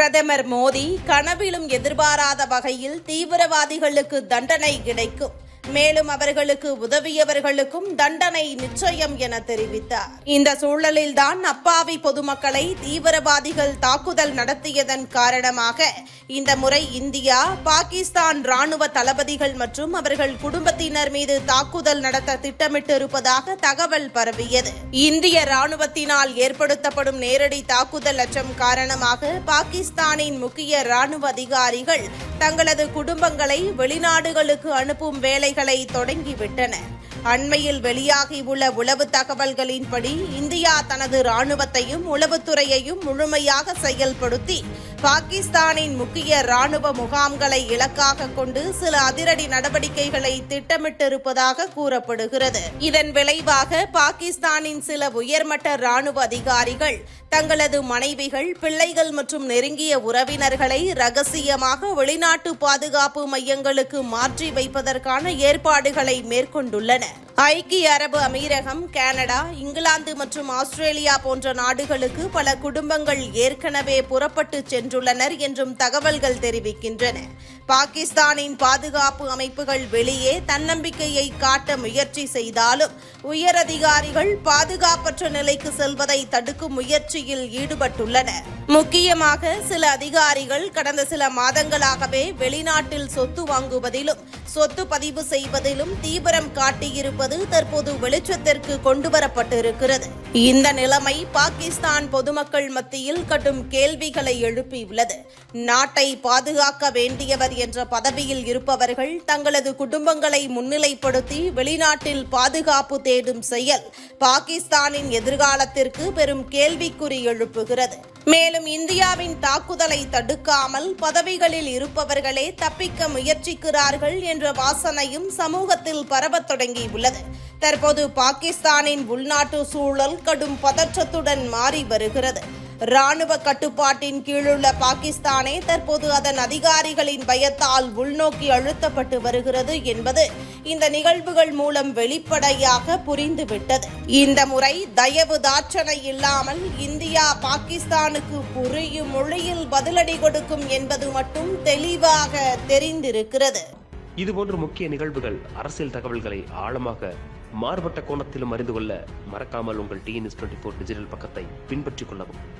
பிரதமர் மோடி கனவிலும் எதிர்பாராத வகையில் தீவிரவாதிகளுக்கு தண்டனை கிடைக்கும். மேலும் அவர்களுக்கு உதவியவர்களுக்கும் தண்டனை நிச்சயம் என தெரிவித்தார். இந்த சூழலில்தான் அப்பாவி பொதுமக்களை தீவிரவாதிகள் தாக்குதல் நடத்தியதன் காரணமாக இந்த முறை இந்தியா பாகிஸ்தான் ராணுவ தளபதிகள் மற்றும் அவர்கள் குடும்பத்தினர் மீது தாக்குதல் நடத்த திட்டமிட்டிருப்பதாக தகவல் பரவியது. இந்திய ராணுவத்தினால் ஏற்படுத்தப்படும் நேரடி தாக்குதல் அச்சம் காரணமாக பாகிஸ்தானின் முக்கிய ராணுவ அதிகாரிகள் தங்களது குடும்பங்களை வெளிநாடுகளுக்கு அனுப்பும் வேலைகள் தொடங்கிவிட்டன. அண்மையில் வெளியாகியுள்ள உளவு தகவல்களின்படி இந்தியா தனது ராணுவத்தையும் உளவுத்துறையையும் முழுமையாக செயல்படுத்தி பாகிஸ்தானின் முக்கிய ராணுவ முகாம்களை இலக்காக கொண்டு சில அதிரடி நடவடிக்கைகளை திட்டமிட்டிருப்பதாக கூறப்படுகிறது. இதன் விளைவாக பாகிஸ்தானின் சில உயர்மட்ட ராணுவ அதிகாரிகள் தங்களது மனைவிகள் பிள்ளைகள் மற்றும் நெருங்கிய உறவினர்களை ரகசியமாக வெளிநாட்டு பாதுகாப்பு மையங்களுக்கு மாற்றி வைப்பதற்கான ஏற்பாடுகளை மேற்கொண்டுள்ளனர். ஐக்கிய அரபு அமீரகம் கனடா இங்கிலாந்து மற்றும் ஆஸ்திரேலியா போன்ற நாடுகளுக்கு பல குடும்பங்கள் ஏற்கனவே புறப்பட்டு சென்றுள்ளனர் என்றும் தகவல்கள் தெரிவிக்கின்றன. பாகிஸ்தானின் பாதுகாப்பு அமைப்புகள் வெளியே தன்னம்பிக்கையை காட்ட முயற்சி செய்தாலும் உயரதிகாரிகள் பாதுகாப்பற்ற நிலைக்கு செல்வதை தடுக்கும் முயற்சியில் ஈடுபட்டுள்ளனர். முக்கியமாக சில அதிகாரிகள் கடந்த சில மாதங்களாகவே வெளிநாட்டில் சொத்து வாங்குவதிலும் சொத்து பதிவு செய்வதிலும் தீவிரம் காட்டியிருப்பது தற்போது வெளிச்சத்திற்கு கொண்டுவரப்பட்டிருக்கிறது. இந்த நிலைமை பாகிஸ்தான் பொதுமக்கள் மத்தியில் கடும் கேள்விகளை எழுப்பியுள்ளது. நாட்டை பாதுகாக்க வேண்டியவர் என்ற பதவியில் இருப்பவர்கள் தங்களது குடும்பங்களை முன்னிலைப்படுத்தி வெளிநாட்டில் பாதுகாப்பு தேடும் செயல் பாகிஸ்தானின் எதிர்காலத்திற்கு பெரும் கேள்விக்குறி எழுப்புகிறது. மேலும் இந்தியாவின் தாக்குதலை தடுக்காமல் பதவிகளில் இருப்பவர்களே தப்பிக்க முயற்சிக்கிறார்கள் என்ற வாசனையும் சமூகத்தில் பரவத் தொடங்கியுள்ளது. தற்போது பாகிஸ்தானின் உள்நாட்டு சூழல் கடும் பதற்றத்துடன் மாறி வருகிறது. ராணுவ கட்டுப்பாட்டின் கீழுள்ள பாகிஸ்தானே தற்போது அதன் அதிகாரிகளின் பயத்தால் உள்நோக்கி அழுத்தப்பட்டு வருகிறது என்பது இந்த நிகழ்வுகள் மூலம் வெளிப்படையாக புரிந்துவிட்டது. இந்த முறை தயவு தாட்சணை இல்லாமல் இந்தியா பாகிஸ்தானுக்கு புரியும் மொழியில் பதிலடி கொடுக்கும் என்பது மட்டும் தெளிவாக தெரிந்திருக்கிறது. இதுபோன்ற முக்கிய நிகழ்வுகள் அரசியல் தகவல்களை ஆழமாக மாறுபட்ட கோணத்திலும் அறிந்து கொள்ள மறக்காமல் உங்கள் டிஎன்எஸ் டுவெண்ட்டி ஃபோர் டிஜிட்டல் பக்கத்தை பின்பற்றிக் கொள்ளவும்.